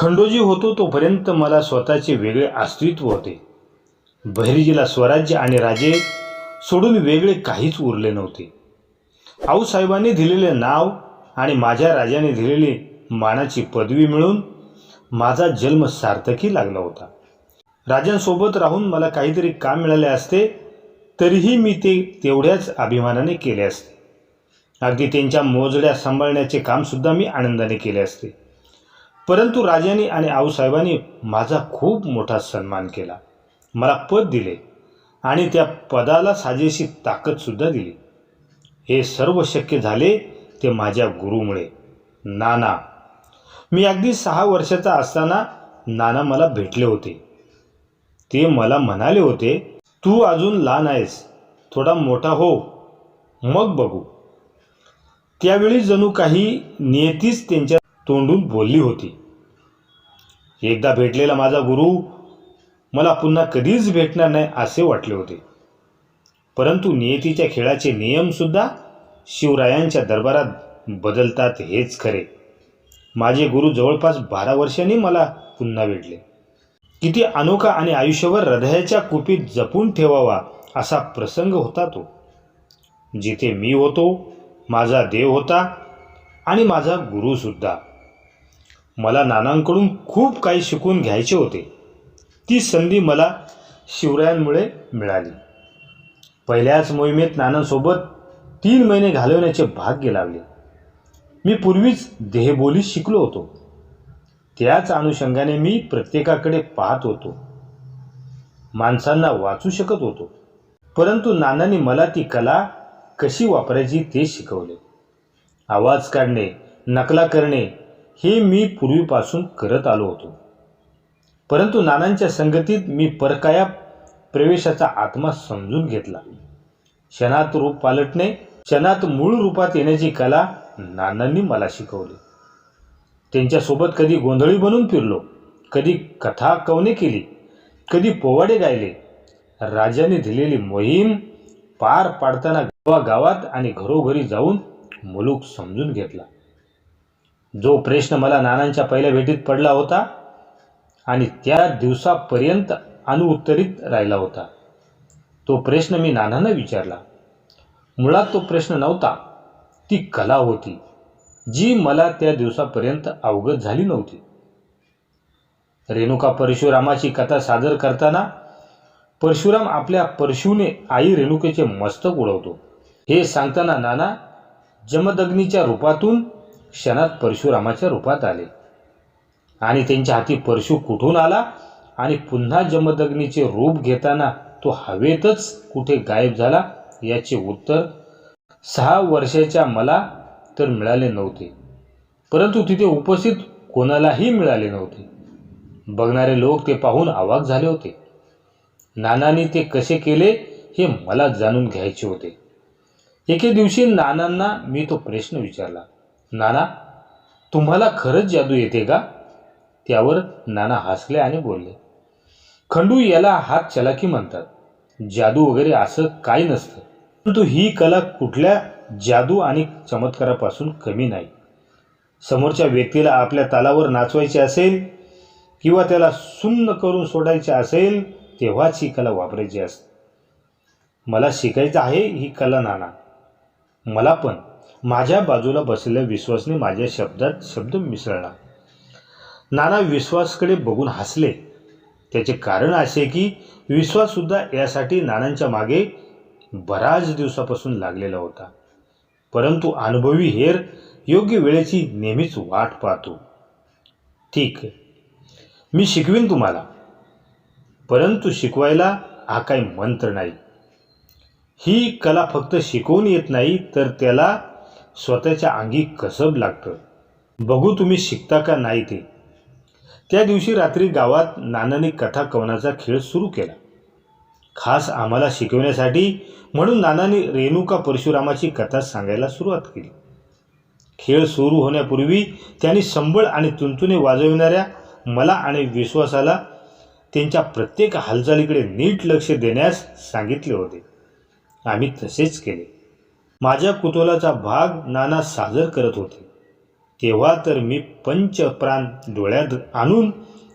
खंडोजी होतो तोपर्यंत मला स्वतःचे वेगळे अस्तित्व होते. बहिर्जीला स्वराज्य आणि राजे सोडून वेगळे काहीच उरले नव्हते. आऊसाहेबांनी दिलेले नाव आणि माझ्या राजाने दिलेली मानाची पदवी मिळून माझा जन्म सार्थकी लागला होता. राजांसोबत राहून मला काहीतरी काम मिळाले असते तरीही मी ते तेवढ्याच अभिमानाने केले असते. अगदी त्यांच्या मोजड्या सांभाळण्याचे कामसुद्धा मी आनंदाने केले असते. परंतु राजाने आणि आऊसाहेबांनी माझा खूप मोठा सन्मान केला. मला पद दिले आणि त्या पदाला साजेशी ताकदसुद्धा दिली. हे सर्व शक्य झाले ते माझ्या गुरुमुळे. नाना मी अगदी सहा वर्षाचा असताना नाना मला भेटले होते. ते मला म्हणाले होते तू अजून लहान आहेस थोडा मोठा हो मग बघू. त्यावेळी जणू काही नियतीच त्यांच्या तोंडून बोलली होती. एकदा भेटलेला माझा गुरु मला पुन्हा कधीच भेटणार नाही असे वाटले होते. परंतु नियतीच्या खेळाचे नियमसुद्धा शिवरायांच्या दरबारात बदलतात हेच खरे. माझे गुरु जवळपास बारा वर्षांनी मला पुन्हा भेटले. किती अनोखा आणि आयुष्यभर हृदयाच्या कुपीत जपून ठेवावा असा प्रसंग होता तो. जिथे मी होतो माझा देव होता आणि माझा गुरुसुद्धा मला नानांकडून खूप काही शिकून घ्यायचे होते. ती संधी मला शिवरायांमुळे मिळाली. पहिल्याच मोहिमेत नानांसोबत तीन महिने घालवण्याचे भाग्य लावले मी पूर्वीच देहबोली शिकलो होतो. त्याच अनुषंगाने मी प्रत्येकाकडे पाहत होतो. माणसांना वाचू शकत होतो. परंतु नानांनी मला ती कला कशी वापरायची ते शिकवले. आवाज काढणे नकला करणे हे मी पूर्वीपासून करत आलो होतो. परंतु नानांच्या संगतीत मी परकाया प्रवेशाचा आत्मा समजून घेतला. क्षणात रूप पालटणे क्षणात मूळ रूपात येण्याची कला नानांनी मला शिकवली. त्यांच्यासोबत कधी गोंधळी बनून फिरलो कधी कथा कवने केली कधी पोवाडे गायले राजाने दिलेली मोहीम पार पाडताना गावागावात आणि घरोघरी जाऊन मुलूक समजून घेतला. जो प्रश्न मला नानांच्या पहिल्या भेटीत पडला होता आणि त्या दिवसापर्यंत अनुत्तरित राहिला होता. तो प्रश्न मी नानांना विचारला. मुळात तो प्रश्न नव्हता ती कला होती जी मला त्या दिवसापर्यंत अवगत झाली नव्हती. रेणुका परशुरामाची कथा सादर करताना परशुराम आपल्या परशुने आई रेणुकेचे मस्तक उडवतो. हे सांगताना नाना जमदग्नीच्या रूपातून क्षणात परशुरामाच्या रूपात आले. आणि त्यांच्या हाती परशु कुठून आला? आणि पुन्हा जमदग्नीचे रूप घेताना तो हवेतच कुठे गायब झाला? याचे उत्तर सहा वर्षाच्या मला तर मिळाले नव्हते. परंतु तिथे उपस्थित कोणालाही मिळाले नव्हते. बघणारे लोक ते पाहून अवाक झाले होते. नानांनी ते कसे केले हे मला जाणून घ्यायचे होते. एके दिवशी नानांना मी तो प्रश्न विचारला. नाना तुम्हाला खरंच जादू येते का? त्यावर नाना हसले आणि बोलले. खंडू याला हात चलाकी म्हणतात. जादू वगैरे असं काही नसतं. परंतु ही कला कुठल्या जादू आणि चमत्कारापासून कमी नाही. समोरच्या व्यक्तीला आपल्या तालावर नाचवायचे असेल किंवा त्याला सुन्न करून सोडायचे असेल तेव्हाच ही कला वापरायची असते. मला शिकायचं आहे ही कला नाना. मला पण. माझ्या बाजूला बसलेल्या विश्वासने माझ्या शब्दात शब्द मिसळला. नाना विश्वासकडे बघून हसले. त्याचे कारण असे की विश्वाससुद्धा यासाठी नानांच्या मागे बराच दिवसापासून लागलेला होता. परंतु अनुभवी हेर योग्य वेळेची नेहमीच वाट पाहतो. ठीक आहे मी शिकवीन तुम्हाला. परंतु शिकवायला हा काही मंत्र नाही. ही कला फक्त शिकवून येत नाही तर त्याला स्वतःच्या अंगी कसब लागतं. बघू तुम्ही शिकता का नाही ते. त्या दिवशी रात्री गावात नानाने कथा कवनाचा खेळ सुरू केला. खास आम्हाला शिकवण्यासाठी म्हणून नानाने रेणुका परशुरामाची कथा सांगायला सुरुवात केली. खेळ सुरू होण्यापूर्वी त्यांनी संबळ आणि तुंतुने वाजविणाऱ्या मला आणि विश्वासाला त्यांच्या प्रत्येक हालचालीकडे नीट लक्ष देण्यास सांगितले होते. आम्ही तसेच केले. माझ्या कुतूहलाचा भाग नाना साजर करत होते. तेव्हा तर मी पंचप्राण डोळ्यात आणून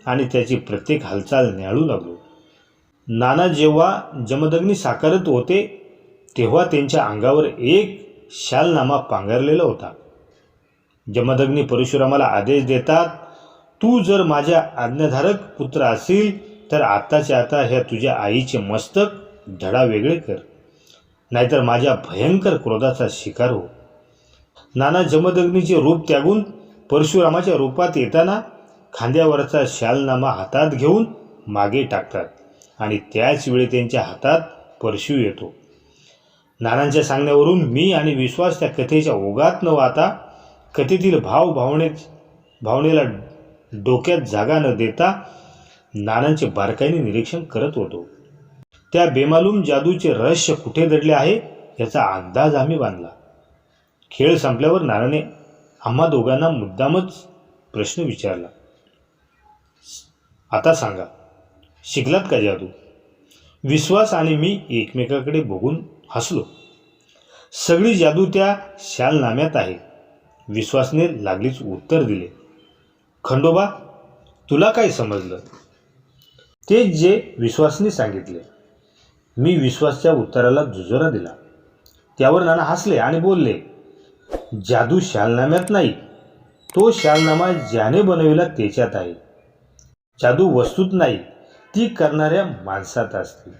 आणि त्याची प्रत्येक हालचाल न्याळू लागलो. नाना जेव्हा जमदग्नी साकारत होते तेव्हा त्यांच्या अंगावर एक शालनामा पांघरलेला होता. जमदग्नी परशुरामाला आदेश देतात तू जर माझ्या आज्ञाधारक पुत्र असेल तर आत्ताच्या आता ह्या तुझ्या आईचे मस्तक धडा वेगळे कर. नाहीतर माझ्या भयंकर क्रोधाचा शिकार हो. नाना जमदग्नीचे रूप त्यागून परशुरामाच्या रूपात येताना खांद्यावरचा शालनामा हातात घेऊन मागे टाकतात आणि त्याच वेळी त्यांच्या हातात परशु येतो. नानांच्या सांगण्यावरून मी आणि विश्वास त्या कथेच्या ओघात न वाहता कथेतील भाव भावने भावनेला डोक्यात जागा न देता नानांचे बारकाईने निरीक्षण करत होतो. त्या बेमालूम जादूचे रहस्य कुठे दडले आहे याचा अंदाज आम्ही बांधला. खेळ संपल्यावर नारायणे आम्हा दोघांना मुद्दामच प्रश्न विचारला. आता सांगा शिकलात का जादू? विश्वास आणि मी एकमेकाकडे बघून हसलो. सगळी जादू त्या शालनाम्यात आहे. विश्वासने लागलीच उत्तर दिले. खंडोबा तुला काय समजलं? तेच जे विश्वासने सांगितले. मी विश्वासच्या उत्तराला दुजोरा दिला. त्यावर नाना हसले आणि बोलले जादू शालनाम्यात नाही. तो शालनामा ज्याने बनविला त्याच्यात आहे. जादू वस्तूत नाही. ती करणाऱ्या माणसात असते.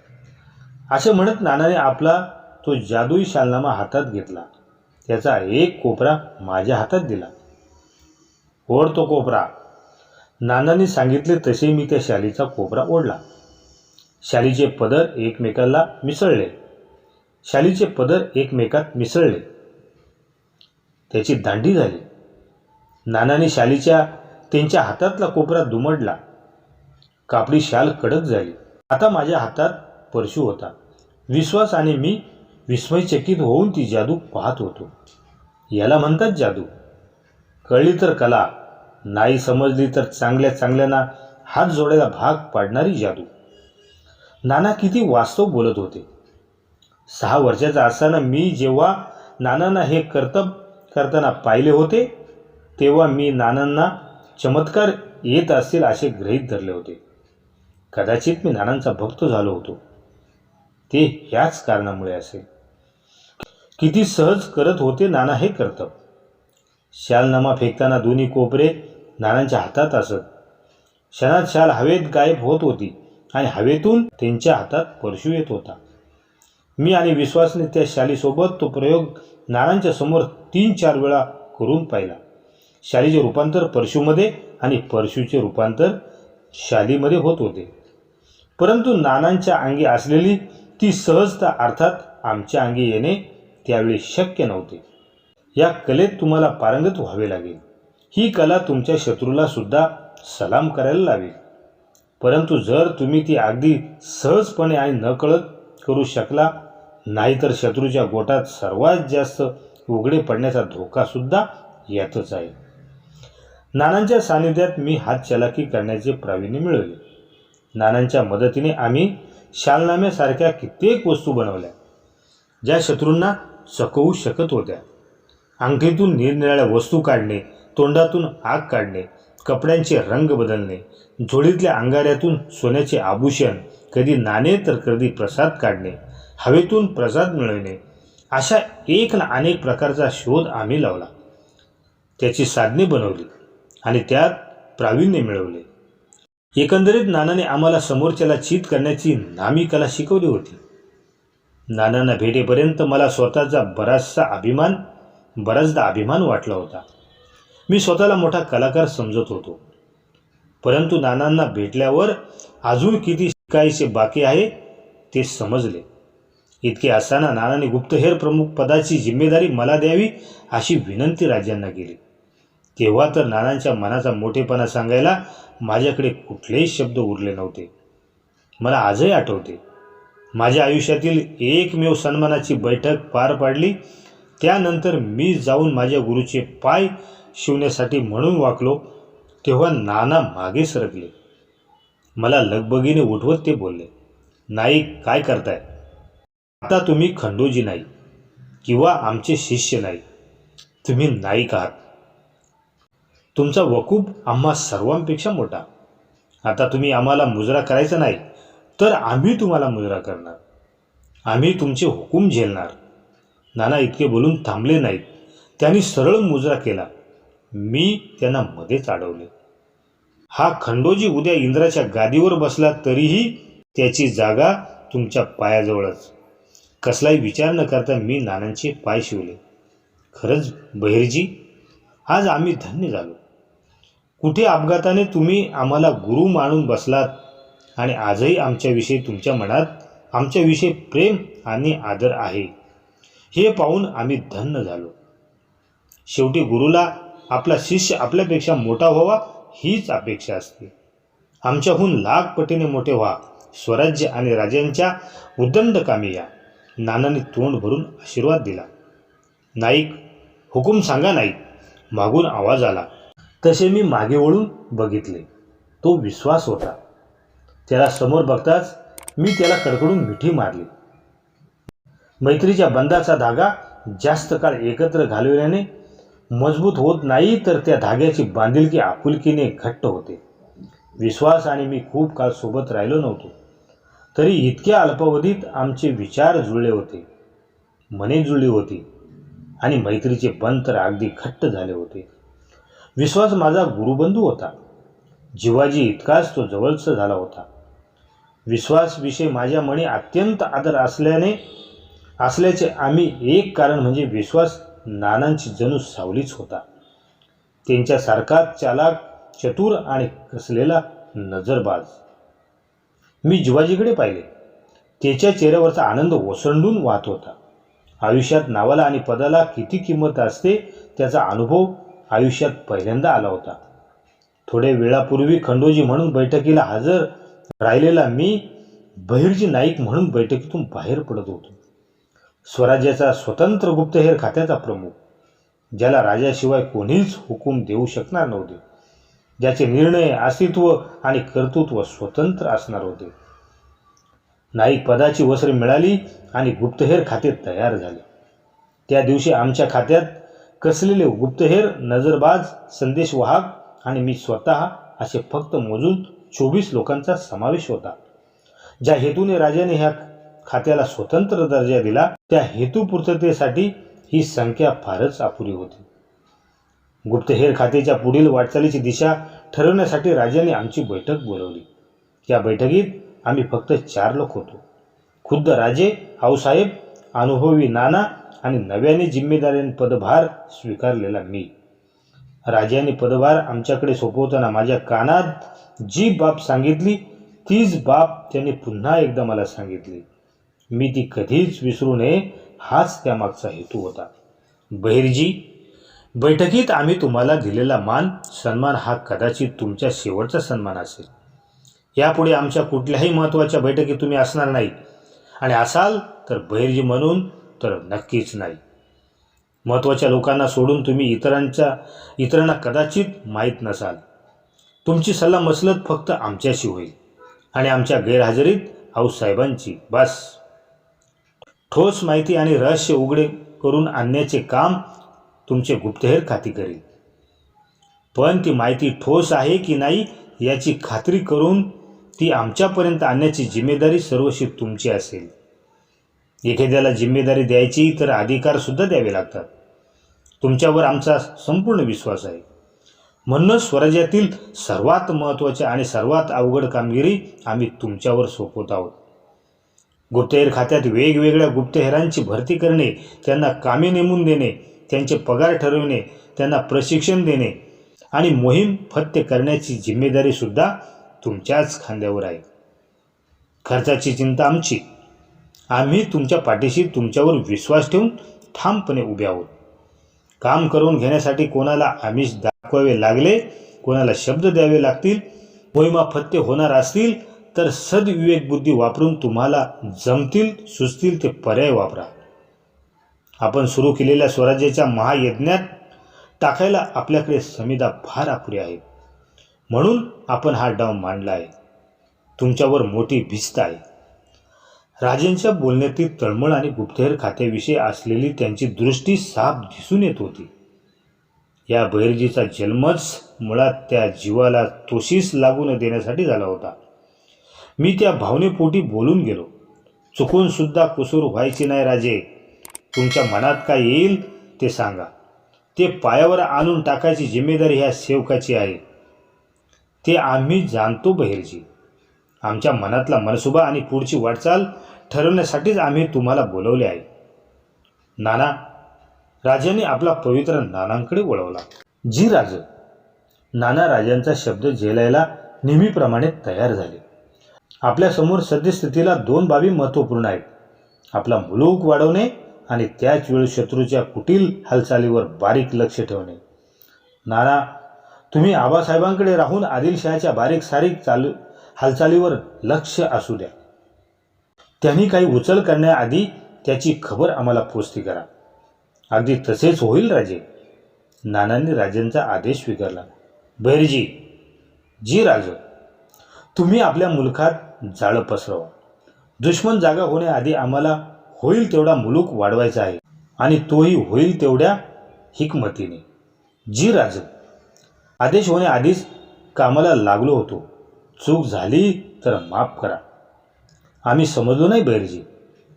असे म्हणत नानाने आपला तो जादूई शालनामा हातात घेतला. त्याचा एक कोपरा माझ्या हातात दिला. ओढ तो कोपरा. नानांनी सांगितले तसे मी त्या शालीचा कोपरा ओढला. शालीचे पदर एकमेकाला मिसळले. शालीचे पदर एकमेकात मिसळले. त्याची दांडी झाली. नानाने शालीच्या त्यांच्या हातातला कोपरा दुमडला. कापडी शाल कडक झाली. आता माझ्या हातात परशू होता. विश्वास आणि मी विस्मयचकित होऊन ती जादू पाहत होतो. याला म्हणतात जादू. कळली तर कला नाही समजली तर चांगल्या चांगल्यांना हात जोडायला भाग पाडणारी जादू. नाना किती वास्तव बोलत होते. सहा वर्षाचा असताना मी जेव्हा नानांना हे कर्तब करताना पाहिले होते तेव्हा मी नानांना चमत्कार येत असतील असे गृहीत धरले होते. कदाचित मी नानांचा भक्त झालो होतो. ते ह्याच कारणामुळे असेल किती सहज करत होते नाना हे कर्तव्य शालनामा फेकताना दोन्ही कोपरे नानांच्या हातात असत. क्षणात शाल हवेत गायब होत होती. आणि हवेतून त्यांच्या हातात परशू येत होता. मी आणि विश्वासने त्या शालीसोबत तो प्रयोग नारांच्या समोर तीन चार वेळा करून पाहिला. शालीचे रूपांतर परशूमध्ये आणि परशूचे रूपांतर शालीमध्ये होत होते. परंतु नानांच्या अंगी असलेली ती सहजता अर्थात आमच्या अंगी येणे त्यावेळी शक्य नव्हते. या कलेत तुम्हाला पारंगत व्हावे लागेल. ही कला तुमच्या शत्रूला सुद्धा सलाम करायला लावेल. परंतु जर तुम्ही ती अगदी सहजपणे आणि नकळत करू शकला नाहीतर शत्रूच्या गोटात सर्वात जास्त उघडे पडण्याचा धोकासुद्धा यातच आहे. नानांच्या सानिध्यात मी हातचलाकी करण्याचे प्रावीण्य मिळवले. नानांच्या मदतीने आम्ही शालनाम्यासारख्या कित्येक वस्तू बनवल्या ज्या शत्रूंना चकवू शकत होत्या. अंगठीतून निरनिराळ्या वस्तू काढणे तोंडातून आग काढणे कपड्यांचे रंग बदलणे झोळीतल्या अंगाऱ्यातून सोन्याचे आभूषण कधी नाणे तर कधी प्रसाद काढणे हवेतून प्रसाद मिळविणे अशा एक ना अनेक प्रकारचा शोध आम्ही लावला. त्याची साधने बनवली आणि त्यात प्रावीण्य मिळवले. एकंदरीत नानाने आम्हाला समोरच्याला चित करण्याची नामी कला शिकवली होती. नानांना भेटेपर्यंत मला स्वतःचा बराचसा अभिमान बराचदा अभिमान वाटला होता. मी स्वतःला मोठा कलाकार समजत होतो. परंतु नानांना भेटल्यावर अजून किती शिकायचे बाकी आहे ते समजले. इतके असताना नानाने गुप्तहेर प्रमुख पदाची जिम्मेदारी मला द्यावी अशी विनंती राज्यांना केली. तेव्हा तर नानांच्या मनाचा मोठेपणा सांगायला माझ्याकडे कुठलेही शब्द उरले नव्हते. मला आजही आठवते. माझ्या आयुष्यातील एकमेव सन्मानाची बैठक पार पाडली. त्यानंतर मी जाऊन माझ्या गुरुचे पाय शिवण्यासाठी म्हणून वाकलो तेव्हा नाना मागे सरकले. मला लगबगीने उठवत ते बोलले नाईक काय करताय? आता तुम्ही खंडोजी नाही किंवा आमचे शिष्य नाही तुम्ही नाईक आहात तुमचा वकूब आम्हा सर्वांपेक्षा मोठा. आता तुम्ही आम्हाला मुजरा करायचा नाही तर आम्ही तुम्हाला मुजरा करणार. आम्ही तुमचे हुकूम झेलणार. नाना इतके बोलून थांबले नाहीत. त्यांनी सरळ मुजरा केला. मी त्यांना मध्येच अडवले. हा खंडोजी उद्या इंद्राच्या गादीवर बसला तरीही त्याची जागा तुमच्या पायाजवळच. कसलाही विचार न करता मी नानांचे पाय शिवले. खरंच बहिरजी आज आम्ही धन्य झालो. कुठे अपघाताने तुम्ही आम्हाला गुरु मानून बसलात आणि आजही आमच्याविषयी तुमच्या मनात आमच्याविषयी प्रेम आणि आदर आहे हे पाहून आम्ही धन्य झालो. शेवटी गुरुला आपला शिष्य आपल्यापेक्षा मोठा व्हावा हीच अपेक्षा असते. आमच्याहून लाख पटीने मोठे व्हा स्वराज्य आणि राजांच्या उदंड कामी या. नानाने तोंड भरून आशीर्वाद दिला. नाईक हुकूम सांगा नाईक मागून आवाज आला. तसे मी मागे वळून बघितले. तो विश्वास होता. त्याला समोर बघताच मी त्याला कडकडून मिठी मारली. मैत्रीच्या बंधाचा धागा जास्त काळ एकत्र घालविल्याने मजबूत होत नाही तर त्या धाग्याची बांधिलकी आपुलकीने घट्ट होते. विश्वास आणि मी खूप काळ सोबत राहिलो नव्हतो. तरी इतक्या अल्पावधीत आमचे विचार जुळले होते. मने जुळली होती आणि मैत्रीचे बंध तर अगदी घट्ट झाले होते. विश्वास माझा गुरुबंधू होता. जिवाजी इतकाच तो जवळचा झाला होता. विश्वासविषयी माझ्या मनी अत्यंत आदर असल्याने असल्याचे आम्ही एक कारण म्हणजे विश्वास नानांची जणू सावलीच होता. त्यांच्यासारखा चालाक चतुर आणि कसलेला नजरबाज. मी जिवाजीकडे पाहिले. त्याच्या चेहऱ्यावरचा आनंद ओसंडून वाहत होता. आयुष्यात नावाला आणि पदाला किती किंमत असते त्याचा अनुभव आयुष्यात पहिल्यांदा आला होता. थोड्या वेळापूर्वी खंडोजी म्हणून बैठकीला हजर राहिलेला मी बहिर्जी नाईक म्हणून बैठकीतून बाहेर पडत होतो. स्वराज्याचा स्वतंत्र गुप्तहेर खात्याचा प्रमुख ज्याला राजाशिवाय कोणीच हुकूम देऊ शकणार नव्हते ज्याचे निर्णय अस्तित्व आणि कर्तृत्व स्वतंत्र असणार होते. नाईक पदाची वस्त्र मिळाली आणि गुप्तहेर खाते तयार झाले. त्या दिवशी आमच्या खात्यात कसलेले गुप्तहेर नजरबाज संदेशवाहक आणि मी स्वतः असे फक्त मोजून चोवीस लोकांचा समावेश होता ज्या हेतूने राजाने ह्या खात्याला स्वतंत्र दर्जा दिला त्या हेतुपूर्ततेसाठी ही संख्या फारच अपुरी होती. गुप्तहेर खात्याच्या पुढील वाटचालीची दिशा ठरवण्यासाठी राजाने आमची बैठक बोलवली. या बैठकीत आम्ही फक्त चार लोक होतो. खुद्द राजे आऊसाहेब अनुभवी नाना आणि नव्याने जिम्मेदारीने पदभार स्वीकारलेला मी. राजाने पदभार आमच्याकडे सोपवताना माझ्या कानात जी बाब सांगितली तीच बाब त्यांनी पुन्हा एकदा मला सांगितली. मी ती कधीच विसरू नये हाच त्यामागचा हेतू होता. बहिर्जी बैठकीत आम्ही तुम्हाला दिलेला मान सन्मान हा कदाचित तुमच्या शेवटचा सन्मान असेल. यापुढे आमच्या कुठल्याही महत्त्वाच्या बैठकीत तुम्ही असणार नाही आणि असाल तर बहिर्जी म्हणून तर नक्कीच नाही. महत्त्वाच्या लोकांना सोडून तुम्ही इतरांच्या इतरांना कदाचित माहीत नसाल. तुमची सल्ला मसलत फक्त आमच्याशी होईल. आणि आमच्या गैरहजेरीत आऊसाहेबांची बस. ठोस माहिती आणि रहस्य उघडे करून आणण्याचे काम तुमचे गुप्तहेर खाती करेल पण ती माहिती ठोस आहे की नाही याची खात्री करून ती आमच्यापर्यंत आणण्याची जिम्मेदारी सर्वशी तुमची असेल. एखाद्याला जिम्मेदारी द्यायची तर अधिकारसुद्धा द्यावे लागतात. तुमच्यावर आमचा संपूर्ण विश्वास आहे. म्हणूनच स्वराज्यातील सर्वात महत्त्वाच्या आणि सर्वात अवघड कामगिरी आम्ही तुमच्यावर सोपवत आहोत. गुप्तहेर खात्यात वेगवेगळ्या गुप्तहेरांची भरती करणे त्यांना कामे नेमून देणे त्यांचे पगार ठरवणे त्यांना प्रशिक्षण देणे आणि मोहीम फत्य करण्याची जिम्मेदारीसुद्धा तुमच्याच खांद्यावर आहे. खर्चाची चिंता आमची. आम्ही तुमच्या पाठीशी तुमच्यावर विश्वास ठेवून ठामपणे उभे आहोत. काम करून घेण्यासाठी कोणाला आमिष दाखवावे लागले कोणाला शब्द द्यावे लागतील मोहिमा फत्ते होणार असतील तर सद्विवेक बुद्धी वापरून तुम्हाला जमतील सुचतील ते पर्याय वापरा. आपण सुरू केलेल्या स्वराज्याच्या महायज्ञात टाकायला आपल्याकडे समिधा फार अपुरी आहे. म्हणून आपण हा डाव मांडला आहे. तुमच्यावर मोठी भिस्त आहे. राजेंच्या बोलण्यातील तळमळ आणि गुप्तहेर खात्याविषयी असलेली त्यांची दृष्टी साफ दिसून येत होती. या बहिर्जीचा जन्मच मुळात त्या जीवाला तोशीस लागू न देण्यासाठी झाला होता. मी त्या भावनेपोटी बोलून गेलो. चुकूनसुद्धा कुसूर व्हायची नाही राजे. तुमच्या मनात काय येईल ते सांगा. ते पायावर आणून टाकायची जिम्मेदारी ह्या सेवकाची आहे. ते आम्ही जाणतो बहिरजी. आमच्या मनातला मनसुबा आणि पुढची वाटचाल ठरवण्यासाठीच आम्ही तुम्हाला बोलवले आहे. नाना राजाने आपला पवित्र नानांकडे वळवला. जी राज नाना राजांचा शब्द झेलायला नेहमीप्रमाणे तयार झाले. आपल्यासमोर सद्यस्थितीला दोन बाबी महत्त्वपूर्ण आहेत. आपला मुलूक वाढवणे आणि त्याच वेळी शत्रूच्या कुटील हालचालीवर बारीक लक्ष ठेवणे. नाना तुम्ही आबासाहेबांकडे राहून आदिलशहाच्या बारीक सारीक चालू हालचालीवर लक्ष असू द्या. त्यांनी काही उचल करण्याआधी त्याची खबर आम्हाला पोचती करा. अगदी तसेच होईल राजे. नानांनी राजांचा आदेश स्वीकारला. बैरजी जी राज तुम्ही आपल्या मुलखात जाळं पसरवा. दुश्मन जागा होण्याआधी आम्हाला होईल तेवढा मुलूक वाढवायचा आहे आणि तोही होईल तेवढ्या हिकमतीने. जी राज आदेश होण्याआधीच कामाला लागलो होतो. चूक झाली तर माफ करा. आम्ही समजलो नाही बैरजी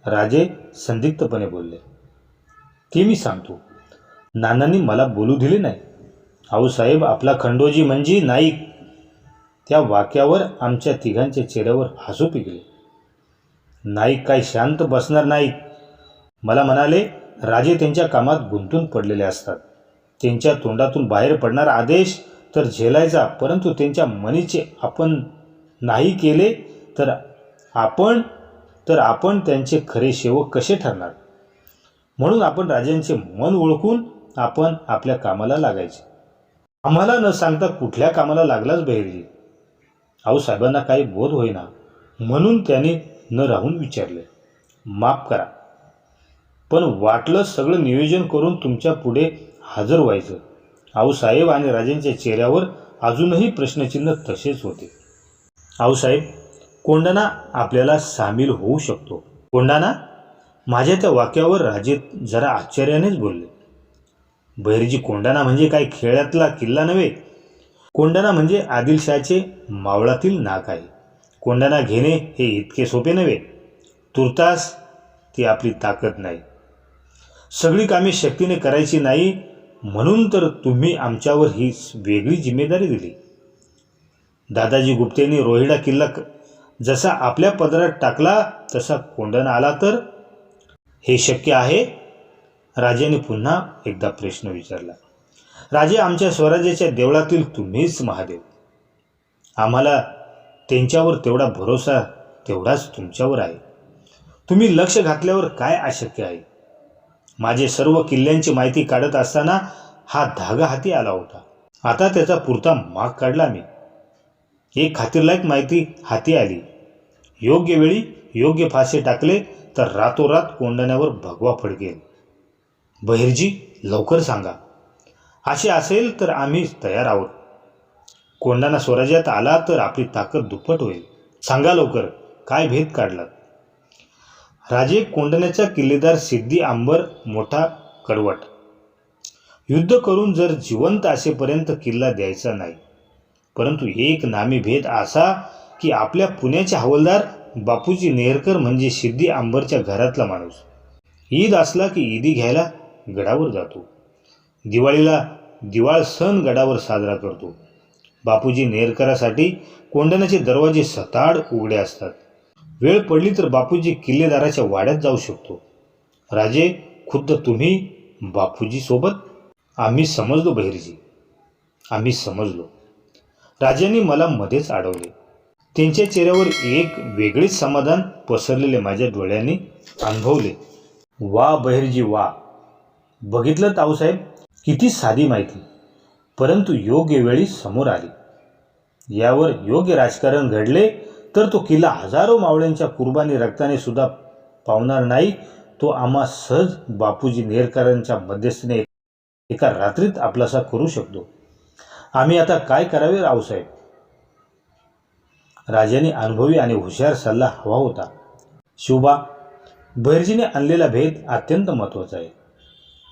राजे संदिग्धपणे बोलले. ते मी सांगतो नानांनी मला बोलू दिले नाही. आऊसाहेब आपला खंडोजी म्हणजे नाईक. त्या वाक्यावर आमच्या तिघांच्या चेहऱ्यावर हसू पिकले नाईक काय शांत बसणार नाहीत मला म्हणाले राजे त्यांच्या कामात गुंतून पडलेले असतात. त्यांच्या तोंडातून बाहेर पडणारा आदेश तर झेलायचा परंतु त्यांच्या मनीचे आपण नाही केले तर आपण तर आपण त्यांचे खरे सेवक कसे ठरणार? म्हणून आपण राजांचे मन ओळखून आपण आपल्या कामाला लागायचे. आम्हाला न सांगता कुठल्या कामाला लागलाच बहिर्जी. आऊसाहेबांना काही बोध होईना. म्हणून त्याने न राहून विचारले माफ करा. पण वाटलं सगळं नियोजन करून तुमच्यापुढे हजर व्हायचं. आऊसाहेब आणि राजांच्या चेहऱ्यावर अजूनही प्रश्नचिन्ह तसेच होते. आऊसाहेब कोंडाणा आपल्याला सामील होऊ शकतो. कोंडाणा माझ्या त्या वाक्यावर राजे जरा आश्चर्यानेच बोलले. बहिरजी कोंडाणा म्हणजे काय खेळातला किल्ला नव्हे कोंडाणा म्हणजे आदिलशहाचे मावळातील नाक आहे. कोंडाणा घेणे हे इतके सोपे नव्हे. तुर्तास ती आपली ताकद नाही. सगळी कामे शक्तीने करायची नाही म्हणून तर तुम्ही आमच्यावर ही वेगळी जिम्मेदारी दिली. दादाजी गुप्तेंनी रोहिडा किल्ला जसा आपल्या पदरात टाकला तसा कोंडाणा आला तर? हे शक्य आहे? राजाने पुन्हा एकदा प्रश्न विचारला. राजे आमच्या स्वराज्याच्या देवळातील तुम्हीच महादेव. आम्हाला त्यांच्यावर तेवढा भरोसा तेवढाच तुमच्यावर आहे. तुम्ही लक्ष घातल्यावर काय अशक्य आहे? माझे सर्व किल्ल्यांची माहिती काढत असताना हा धागा हाती आला होता. आता त्याचा पुरता माग काढला मी. एक खातीरलायक माहिती हाती आली. योग्य वेळी योग्य फासे टाकले तर रातोरात कोंडण्यावर भगवा फडकेल. बहिर्जी लवकर सांगा. असे असेल तर आम्ही तयार आहोत. कोंडाणा स्वराज्यात आला तर आपली ताकद दुप्पट होईल. सांगा लवकर काय भेद काढलात? राजे कोंडण्याचा किल्लेदार सिद्धी आंबर मोठा कडवट. युद्ध करून जर जिवंत असेपर्यंत किल्ला द्यायचा नाही. परंतु एक नामी भेद असा की आपल्या पुण्याचे हवालदार बापूजी नेहरकर म्हणजे सिद्धी आंबरच्या घरातला माणूस. ईद असला की ईदी घ्यायला गडावर जातो. दिवाळीला दिवाळ सण गडावर साजरा करतो. बापूजी नेरकरासाठी कोंडण्याचे दरवाजे सताड उघडे असतात. वेळ पडली तर बापूजी किल्लेदाराच्या वाड्यात जाऊ शकतो. राजे खुद्द तुम्ही बापूजी सोबत आम्ही समजलो बहिर्जी. आम्ही समजलो. राजांनी मला मध्येच अडवले. त्यांच्या चेहऱ्यावर एक वेगळेच समाधान पसरलेले माझ्या डोळ्यांनी अनुभवले. वा बहिर्जी वा. बघितलं ताऊसाहेब? किती साधी माहिती. परंतु योग्य वेळी समोर आली. यावर योग्य राजकारण घडले तर तो किल्ला हजारो मावळ्यांच्या कुर्बानी रक्ताने सुद्धा पावणार नाही. तो आम्हा सहज बापूजी नेरकरांच्या मध्यस्थीने एका रात्रीत आपलासा करू शकतो. आम्ही आता काय करावे रावसाहेब राजाने अनुभवी आणि हुशार सल्ला हवा होता. शिवबा भैरजीने आणलेला भेद अत्यंत महत्त्वाचा आहे.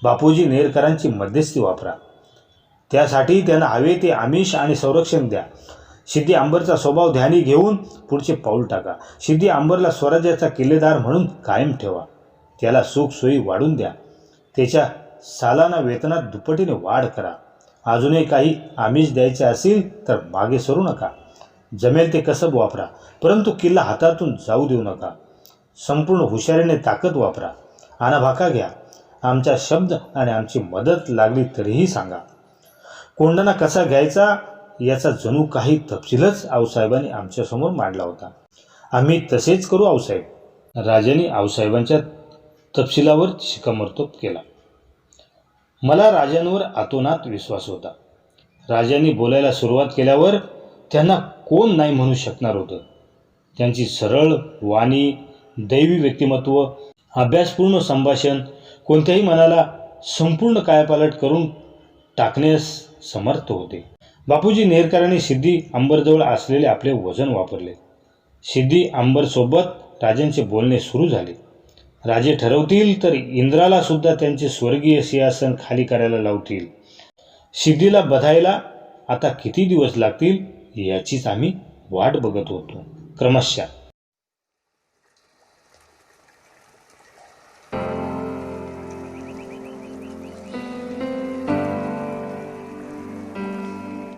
बापूजी नेरकरांची मध्यस्थी वापरा. त्यासाठी त्यांना हवे ते आमिष आणि संरक्षण द्या. सिद्धी आंबरचा स्वभाव ध्यानी घेऊन पुढचे पाऊल टाका. सिद्धी आंबरला स्वराज्याचा किल्लेदार म्हणून कायम ठेवा. त्याला सुखसोयी वाढून द्या. त्याच्या सालाना वेतनात दुपटीने वाढ करा. अजूनही काही आमिष द्यायचे असेल तर मागे सरू नका. जमेल ते कसब वापरा. परंतु किल्ला हातातून जाऊ देऊ नका. संपूर्ण हुशारीने ताकद वापरा. आणाभाका घ्या. आमचा शब्द आणि आमची मदत लागली तरीही सांगा. कोंडाणा कसा घ्यायचा याचा जणू काही तपशीलच आऊसाहेबांनी आमच्यासमोर मांडला होता. आम्ही तसेच करू आऊसाहेब. राजाने आऊसाहेबांच्या तपशिलावर शिकामोर्तब केला. मला राजांवर आतोनात विश्वास होता. राजांनी बोलायला सुरुवात केल्यावर त्यांना कोण नाही म्हणू शकणार होतं. त्यांची सरळ वाणी दैवी व्यक्तिमत्व अभ्यासपूर्ण संभाषण कोणत्याही मनाला संपूर्ण कायापालट करून टाकण्यास समर्थ होते. बापूजी नेरकरांनी सिद्धी अंबरजवळ असलेले आपले वजन वापरले. सिद्धी अंबरसोबत राजांचे बोलणे सुरू झाले. राजे ठरवतील तर इंद्राला सुद्धा त्यांचे स्वर्गीय सिंहासन खाली करायला लावतील. सिद्धीला बधायला आता किती दिवस लागतील याचीच आम्ही वाट बघत होतो. क्रमशः